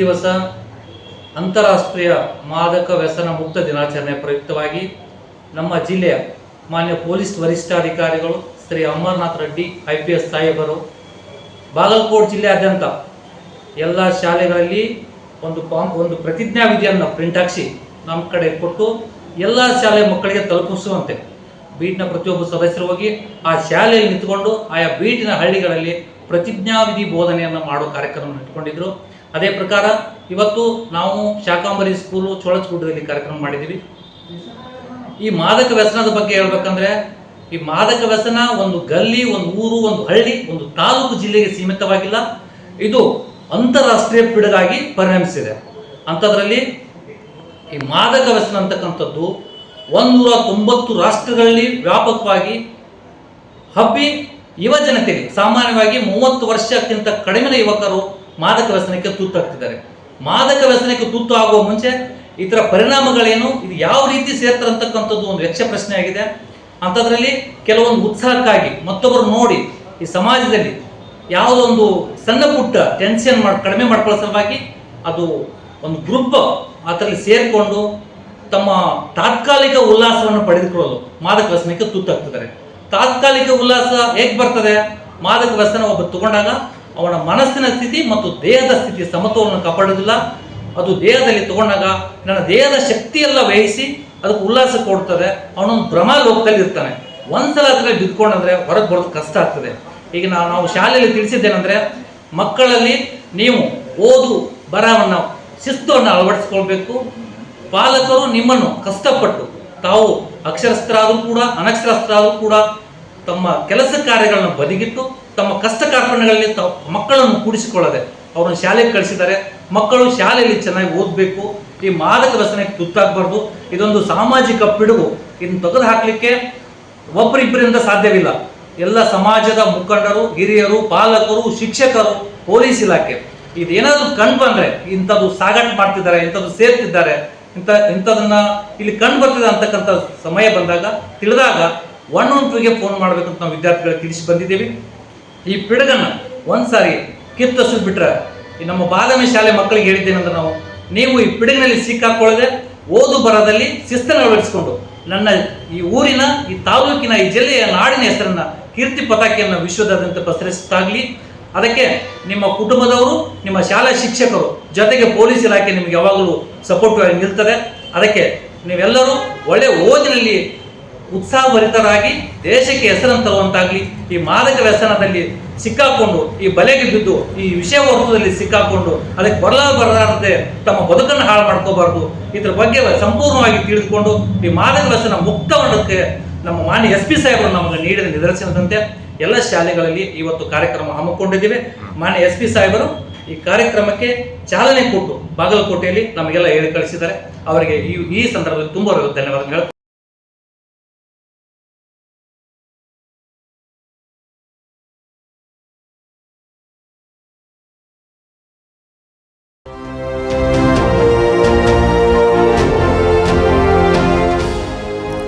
ದಿವಸ ಅಂತಾರಾಷ್ಟ್ರೀಯ ಮಾದಕ ವ್ಯಸನ ಮುಕ್ತ ದಿನಾಚರಣೆ ಪ್ರಯುಕ್ತವಾಗಿ ನಮ್ಮ ಜಿಲ್ಲೆಯ ಮಾನ್ಯ ಪೊಲೀಸ್ ವರಿಷ್ಠಾಧಿಕಾರಿಗಳು Shri Amarnath Reddy I P S ಸಾಹೇಬರು, ಬಾಗಲಕೋಟ್ ಜಿಲ್ಲೆಯಾದ್ಯಂತ ಎಲ್ಲ ಶಾಲೆಗಳಲ್ಲಿ ಒಂದು ಪಾಮ್ ಒಂದು ಪ್ರತಿಜ್ಞಾ ವಿಧಿಯನ್ನು ಪ್ರಿಂಟ್ ಹಾಕಿಸಿ ನಮ್ಮ ಕಡೆ ಕೊಟ್ಟು ಎಲ್ಲ ಶಾಲೆ ಮಕ್ಕಳಿಗೆ ತಲುಪಿಸುವಂತೆ ಬೀಟ್ನ ಪ್ರತಿಯೊಬ್ಬ ಸದಸ್ಯರು ಹೋಗಿ ಆ ಶಾಲೆಯಲ್ಲಿ ನಿಂತ್ಕೊಂಡು ಆಯಾ ಬೀಟಿನ ಹಳ್ಳಿಗಳಲ್ಲಿ ಪ್ರತಿಜ್ಞಾವಿಧಿ ಬೋಧನೆಯನ್ನು ಮಾಡೋ ಕಾರ್ಯಕ್ರಮ ಇಟ್ಕೊಂಡಿದ್ರು. ಅದೇ ಪ್ರಕಾರ ಇವತ್ತು ನಾವು ಶಾಕಾಂಬರಿ ಸ್ಕೂಲು ಚೋಳಚಗುಡ್ಡದಲ್ಲಿ ಕಾರ್ಯಕ್ರಮ ಮಾಡಿದ್ದೀವಿ. ಈ ಮಾದಕ ವ್ಯಸನದ ಬಗ್ಗೆ ಹೇಳ್ಬೇಕಂದ್ರೆ, ಈ ಮಾದಕ ವ್ಯಸನ ಒಂದು ಗಲ್ಲಿ, ಒಂದು ಊರು, ಒಂದು ಹಳ್ಳಿ, ಒಂದು ತಾಲೂಕು ಜಿಲ್ಲೆಗೆ ಸೀಮಿತವಾಗಿಲ್ಲ. ಇದು ಅಂತಾರಾಷ್ಟ್ರೀಯ ಪಿಡುಗಾಗಿ ಪರಿಣಮಿಸಿದೆ. ಅಂಥದ್ರಲ್ಲಿ ಈ ಮಾದಕ ವ್ಯಸನ ಅಂತಕ್ಕಂಥದ್ದು ಒಂದೂರ ತೊಂಬತ್ತು ರಾಷ್ಟ್ರಗಳಲ್ಲಿ ವ್ಯಾಪಕವಾಗಿ ಹಬ್ಬಿ ಯುವ ಜನತೆಗೆ, ಸಾಮಾನ್ಯವಾಗಿ ಮೂವತ್ತು ವರ್ಷಕ್ಕಿಂತ ಕಡಿಮೆ ಯುವಕರು ಮಾದಕ ವ್ಯಸನಕ್ಕೆ ತುತ್ತಾಗ್ತಿದ್ದಾರೆ ಮಾದಕ ವ್ಯಸನಕ್ಕೆ ತುತ್ತು ಆಗುವ ಮುಂಚೆ ಇದರ ಪರಿಣಾಮಗಳೇನು, ಇದು ಯಾವ ರೀತಿ ಸೇರ್ತಾರೆ ಅಂತಕ್ಕಂಥದ್ದು ಒಂದು ಯಕ್ಷ ಪ್ರಶ್ನೆ ಆಗಿದೆ. ಅಂಥದ್ರಲ್ಲಿ ಕೆಲವೊಂದು ಉತ್ಸಾಹಕ್ಕಾಗಿ ಮತ್ತೊಬ್ಬರು ನೋಡಿ ಈ ಸಮಾಜದಲ್ಲಿ ಯಾವುದೊಂದು ಸಣ್ಣ ಪುಟ್ಟ ಟೆನ್ಷನ್ ಮಾಡಿ, ಕಡಿಮೆ ಮಾಡ್ಕೊಳ್ಳೋ ಸಲುವಾಗಿ ಅದು ಒಂದು ಗ್ರೂಪ್ ಅದರಲ್ಲಿ ಸೇರಿಕೊಂಡು ತಮ್ಮ ತಾತ್ಕಾಲಿಕ ಉಲ್ಲಾಸವನ್ನು ಪಡೆದುಕೊಳ್ಳೋದು, ಮಾದಕ ವ್ಯಸನಕ್ಕೆ ತುತ್ತಾಗ್ತಿದ್ದಾರೆ ತಾತ್ಕಾಲಿಕ ಉಲ್ಲಾಸ ಹೇಗೆ ಬರ್ತದೆ? ಮಾದಕ ವ್ಯಸನ ಒಬ್ಬ ತಗೊಂಡಾಗ ಅವನ ಮನಸ್ಸಿನ ಸ್ಥಿತಿ ಮತ್ತು ದೇಹದ ಸ್ಥಿತಿ ಸಮತೋಲನ ಕಾಪಾಡೋದಿಲ್ಲ. ಅದು ದೇಹದಲ್ಲಿ ತಗೊಂಡಾಗ ನನ್ನ ದೇಹದ ಶಕ್ತಿಯೆಲ್ಲ ವಹಿಸಿ ಅದಕ್ಕೆ ಉಲ್ಲಾಸ ಕೊಡ್ತದೆ. ಅವನೊಂದು ಭ್ರಮ ಲೋಕದಲ್ಲಿ ಇರ್ತಾನೆ. ಒಂದ್ಸಲ ಅದರಲ್ಲಿ ಬಿದ್ಕೊಂಡಂದ್ರೆ ಹೊರಗೆ ಬರೋದು ಕಷ್ಟ ಆಗ್ತದೆ. ಈಗ ನಾವು ನಾವು ಶಾಲೆಯಲ್ಲಿ ತಿಳಿಸಿದ್ದೇನೆಂದ್ರೆ, ಮಕ್ಕಳಲ್ಲಿ ನೀವು ಓದು ಬರವನ್ನು ಶಿಸ್ತುವನ್ನು ಅಳವಡಿಸ್ಕೊಳ್ಬೇಕು. ಪಾಲಕರು ನಿಮ್ಮನ್ನು ಕಷ್ಟಪಟ್ಟು, ತಾವು ಅಕ್ಷರಸ್ಥರಾದರೂ ಕೂಡ, ಅನಕ್ಷರಸ್ಥರಾದರೂ ಕೂಡ ತಮ್ಮ ಕೆಲಸ ಕಾರ್ಯಗಳನ್ನು ಬದಿಗಿಟ್ಟು ತಮ್ಮ ಕಷ್ಟ ಕಾರ್ಪಣ್ಯಗಳಲ್ಲಿ ತಾವು ಮಕ್ಕಳನ್ನು ಕೂಡಿಸಿಕೊಳ್ಳದೆ, ಅವರನ್ನು ಶಾಲೆಗೆ ಕಳಿಸಿದ್ದಾರೆ. ಮಕ್ಕಳು ಶಾಲೆಯಲ್ಲಿ ಚೆನ್ನಾಗಿ ಓದಬೇಕು. ಈ ಮಾದಕ ವ್ಯಸನಕ್ಕೆ ತುತ್ತಾಗಬಾರ್ದು. ಇದೊಂದು ಸಾಮಾಜಿಕ ಪಿಡುಗು. ಇದನ್ನು ತೆಗೆದು ಹಾಕಲಿಕ್ಕೆ ಒಬ್ಬರಿಬ್ಬರಿಂದ ಸಾಧ್ಯವಿಲ್ಲ. ಎಲ್ಲ ಸಮಾಜದ ಮುಖಂಡರು, ಹಿರಿಯರು, ಪಾಲಕರು, ಶಿಕ್ಷಕರು, ಪೊಲೀಸ್ ಇಲಾಖೆ. ಇದೇನಾದ್ರೂ ಕಂಡು ಬಂದ್ರೆ, ಇಂಥದ್ದು ಸಾಗಾಟ ಮಾಡ್ತಿದ್ದಾರೆ, ಇಂಥದ್ದು ಸೇರ್ತಿದ್ದಾರೆ, ಇಂಥ, ಇಂಥದನ್ನ ಇಲ್ಲಿ ಕಂಡು ಬರ್ತಿದೆ ಅಂತಕ್ಕಂಥ ಸಮಯ ಬಂದಾಗ, ತಿಳಿದಾಗ, ಒನ್ ಒನ್ ಟೂಗೆ ಫೋನ್ ಮಾಡಬೇಕಂತ ನಾವು ವಿದ್ಯಾರ್ಥಿಗಳಿಗೆ ತಿಳಿಸಿ ಬಂದಿದ್ದೀವಿ. ಈ ಪಿಡುಗನ್ನು ಒಂದು ಸಾರಿ ಕಿತ್ತಸು ಬಿಟ್ರೆ ಈ ನಮ್ಮ ಬಾದಾಮಿ ಶಾಲೆ ಮಕ್ಕಳಿಗೆ ಹೇಳಿದ್ದೇನೆಂದ್ರೆ ನಾವು, ನೀವು ಈ ಪಿಡುಗಿನಲ್ಲಿ ಸಿಕ್ಕಾಕೊಳ್ಳದೆ ಓದು ಬರದಲ್ಲಿ ಶಿಸ್ತನ್ನು ಅಳವಡಿಸಿಕೊಂಡು ನನ್ನ ಈ ಊರಿನ, ಈ ತಾಲೂಕಿನ, ಈ ಜಿಲ್ಲೆಯ ನಾಡಿನ ಹೆಸರನ್ನು ಕೀರ್ತಿ ಪತಾಕೆಯನ್ನು ವಿಶ್ವದಾದ್ಯಂತ ಪಸರಿಸುತ್ತಾಗಲಿ ಅದಕ್ಕೆ ನಿಮ್ಮ ಕುಟುಂಬದವರು, ನಿಮ್ಮ ಶಾಲಾ ಶಿಕ್ಷಕರು, ಜೊತೆಗೆ ಪೊಲೀಸ್ ಇಲಾಖೆ ನಿಮಗೆ ಯಾವಾಗಲೂ ಸಪೋರ್ಟ್ ನಿಲ್ತದೆ. ಅದಕ್ಕೆ ನೀವೆಲ್ಲರೂ ಒಳ್ಳೆ ಓದಿನಲ್ಲಿ ಉತ್ಸಾಹಭರಿತರಾಗಿ ದೇಶಕ್ಕೆ ಹೆಸರನ್ನು ತರುವಂತಾಗಲಿ, ಈ ಮಾದಕ ವ್ಯಸನದಲ್ಲಿ ಸಿಕ್ಕಾಕೊಂಡು, ಈ ಬಲೆಗೆ ಬಿದ್ದು, ಈ ವಿಷಯ ವಸ್ತುದಲ್ಲಿ ಸಿಕ್ಕಾಕೊಂಡು, ಅದಕ್ಕೆ ಬರಲ ಬರಲಾರದೆ ತಮ್ಮ ಬದುಕನ್ನು ಹಾಳು ಮಾಡ್ಕೋಬಾರ್ದು, ಇದ್ರ ಬಗ್ಗೆ ಸಂಪೂರ್ಣವಾಗಿ ತಿಳಿದುಕೊಂಡು, ಈ ಮಾದಕ ವ್ಯಸನ ಮುಕ್ತ ಮಾಡೋಕ್ಕೆ ನಮ್ಮ ಮಾನ್ಯ ಎಸ್ ಪಿ ಸಾಹೇಬರು ನಮಗೆ ನೀಡಿದ ನಿದರ್ಶನದಂತೆ ಎಲ್ಲ ಶಾಲೆಗಳಲ್ಲಿ ಇವತ್ತು ಕಾರ್ಯಕ್ರಮ ಹಮ್ಮಿಕೊಂಡಿದ್ದೀವಿ. ಮಾನ್ಯ ಎಸ್ ಪಿ ಸಾಹೇಬರು, ಈ ಕಾರ್ಯಕ್ರಮಕ್ಕೆ ಚಾಲನೆ ಕೊಟ್ಟು, ಬಾಗಲಕೋಟೆಯಲ್ಲಿ ನಮಗೆಲ್ಲ ಹೇಳಿ ಕಳಿಸಿದ್ದಾರೆ. ಅವರಿಗೆ ಈ ಈ ಸಂದರ್ಭದಲ್ಲಿ ತುಂಬ ಧನ್ಯವಾದ